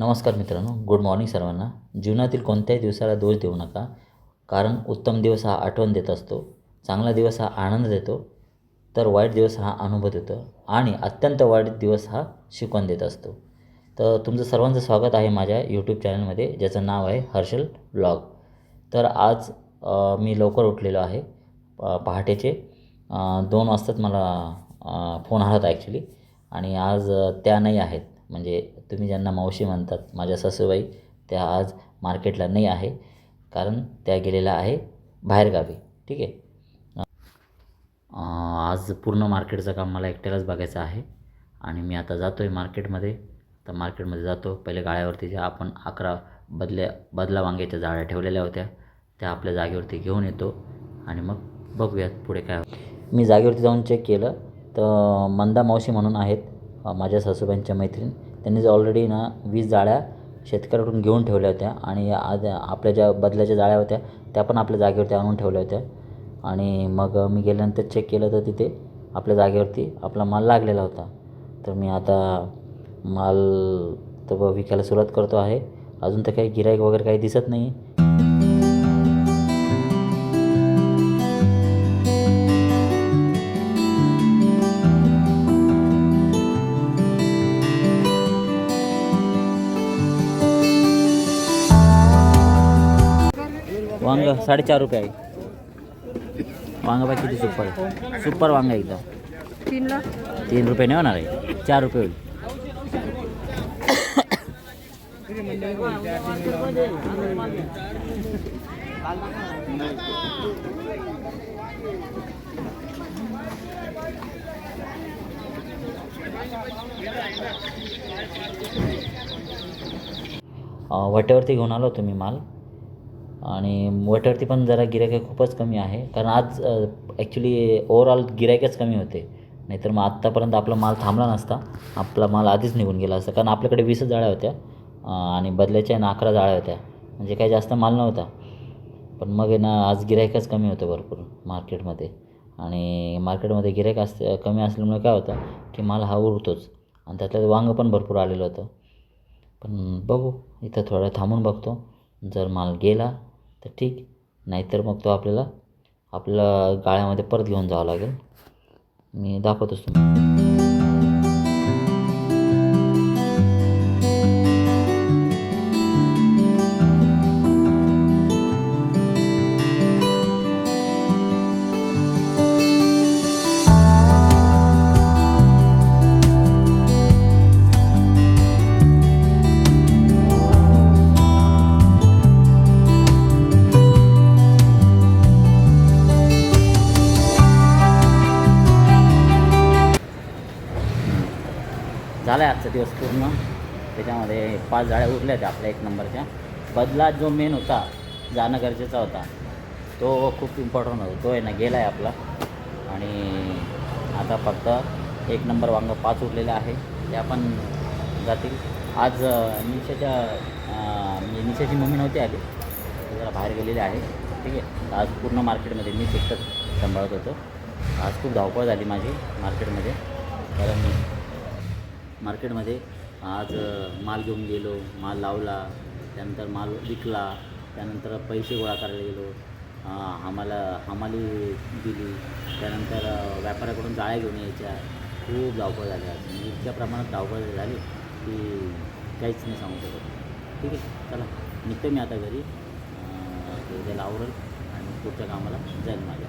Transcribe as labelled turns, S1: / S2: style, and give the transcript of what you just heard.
S1: नमस्कार मित्रांनो good morning सर्वांना. जीवनातील कोणत्याही दिवसाला दोष देऊ नका कारण उत्तम दिवस हा आठवण देत असतो चांगला दिवस हा आनंद देतो तर वाईट दिवस हा अनुभव देतो आणि अत्यंत वाईट दिवस हा शिकवण देत असतो. तर तुमचं सर्वांचं स्वागत आहे माझ्या यूट्यूब चॅनलमध्ये ज्याचं नाव आहे हर्षल ब्लॉग. तर आज मी लवकर उठलेलो आहे प- पहाटेचे. दोन वाजताच मला फोन आला होता ॲक्च्युली आणि आज त्या नाही आहेत म्हणजे तुम्ही ज्यांना मावशी म्हणतात माझ्या सासूबाई त्या आज मार्केटला नाही आहे. कारण त्या गेलेल्या आहे बाहेरगावी. ठीक आहे? आज पूर्ण मार्केटचं काम मला एकट्यालाच बघायचं आहे. आणि मी आता जातो आहे मार्केटमध्ये. तर मार्केटमध्ये जातो. पहिले गाळ्यावरती ज्या आपण अकरा बदल्या बदला वांग्याच्या जाळ्या ठेवलेल्या होत्या त्या आपल्या जागेवरती घेऊन येतो. आणि मग बघूयात पुढे काय मी जागेवरती जाऊन चेक केलं. तर मंदा मावशी म्हणून आहेत माझ्या सासूबाईंच्या मैत्रीण. त्यांनी ऑलरेडी ना वीस जाळ्या शेतकऱ्याकडून घेऊन ठेवल्या होत्या आणि आज आपल्या ज्या बदल्याच्या जाळ्या होत्या त्या पण आपल्या जागेवरती आणून ठेवल्या होत्या. आणि मग मी गेल्यानंतर चेक केलं तर तिथे आपल्या जागेवरती आपला माल लागलेला होता. तर मी आता माल तर विकायला सुरुवात करतो आहे. अजून तर काही गिराईक वगैरे काही दिसत नाही वांग साडेचार रुपये आहे. वांग बाई किती सुपर आहे? सुपर वांग एकदम. तीन रुपये नाही होणार आहे. चार रुपये होईल. अं, वाट्यावरती घेऊन आलो मी माल. आणि वाट्यावरती पण जरा गिरायक खूपच कमी आहे. कारण आज ॲक्च्युली ओवरऑल गिरायकच कमी होते. नाहीतर मग आत्तापर्यंत आपला माल थांबला नसता. आपला माल आधीच निघून गेला असता. कारण आपल्याकडे वीसच जाळ्या होत्या. आणि बदल्याच्या ना अकरा जाळ्या होत्या. म्हणजे काही जास्त माल नव्हता. पण मग आहे ना आज गिरायकच कमी होतं भरपूर मार्केटमध्ये. आणि मार्केटमध्ये गिरायक अस कमी असल्यामुळे काय होतं की माल हा उरतोच. आणि त्यातलं वांगं पण भरपूर आलेलं होतं. पण बघू इथं थोडं थांबून बघतो. जर माल गेला तर ठीक. नाहीतर मग तो आपल्याला आपल्या गाळ्यामध्ये परत घेऊन जावं लागेल. मी दाखवतोच तुम्हाला. झाला आहे आजचा दिवस पूर्ण. त्याच्यामध्ये पाच जाळ्या उरल्या होत्या आपल्या एक नंबरच्या. बदला जो मेन होता जाणं गरजेचा होता तो खूप इम्पॉर्टंट होता. तो आहे ना गेला आहे आपला. आणि आता फक्त एक नंबर वांग पाच उरलेले आहे. त्या पण जातील. आज निशाच्या म्हणजे निशाची मम्मी नव्हती आली. जरा बाहेर गेलेली आहे. ठीक आहे. आज पूर्ण मार्केटमध्ये मीच एकटंच सांभाळत होतो. आज खूप धावपळ झाली माझी मार्केटमध्ये. कारण मार्केटमध्ये. आज माल घेऊन गेलो माल लावला त्यानंतर माल विकला त्यानंतर पैसे गोळा करायला गेलो. आम्हाला हमाली दिली त्यानंतर व्यापाऱ्याकडून जाळ्या घेऊन यायच्या. खूप धावपळ झाली आज. म्हणजे इतक्या प्रमाणात धावपळ झाली की काहीच नाही सांगू शकत. ठीक आहे चला. निघतो मी आता घरी. उद्याला आवडेल आणि पुढच्या कामाला जाईल माझ्या.